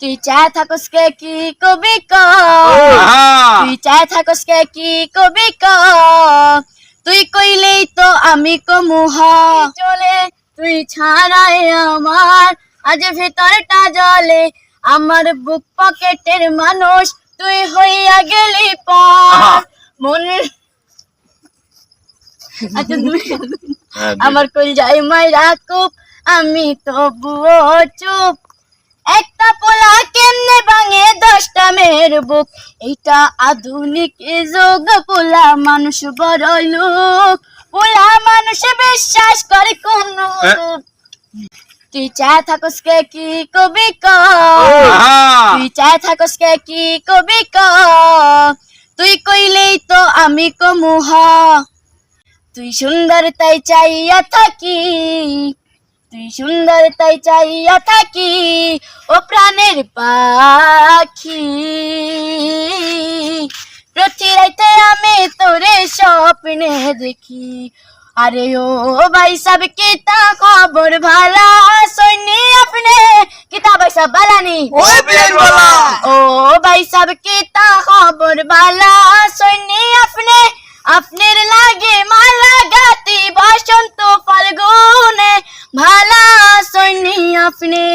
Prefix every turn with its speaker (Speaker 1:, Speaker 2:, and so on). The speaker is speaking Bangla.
Speaker 1: তুই চায় থাকস কে কি কবি ক? তুই চায় থাকস কে কি কবি ক? তুই কইলেই তো আমি কমুহ চলে তুই ছাড়াই আমার। আজ ভিতরটা জলে আমার বুক পকেটের মানুষ তুই হইয়া গেলি পর। মনের আচ্ছা তুমি আমার কল যাই মাইরা কুপ আমি তবুও চুপ। একটা পোলা কেমনে ভাঙে দশটা মেয়ের বুক? এটা আধুনিক যুগ পোলা মানুষ বড় লোক। পোলা মানুষ বিশ্বাস করে কোন তুই চায় থাকস কে কি কবি ক? তুই চায় থাকস কে কি কবি ক? তুই কইলেই তো আমি কমুহ তুই সুন্দর তাই চাইয়া থাকি। তুই সুন্দর তাই চাইয়া থাকি। ও প্রাণের পাখি। প্রতি রাইতে আমি তোরে স্বপ্নে দেখি। আরে ও ভাই সব কিতা খবর? ভালা সৈনি আপনি কিতা ভাই সব বালানি
Speaker 2: প্লেন वाला
Speaker 1: ও ভাই সব কিতা খবর? বালা সৈনি আপনি আপনার লাগে মালা গাতি বসন্ত ফাল্গুনে। ভালা সৈনি আপনি।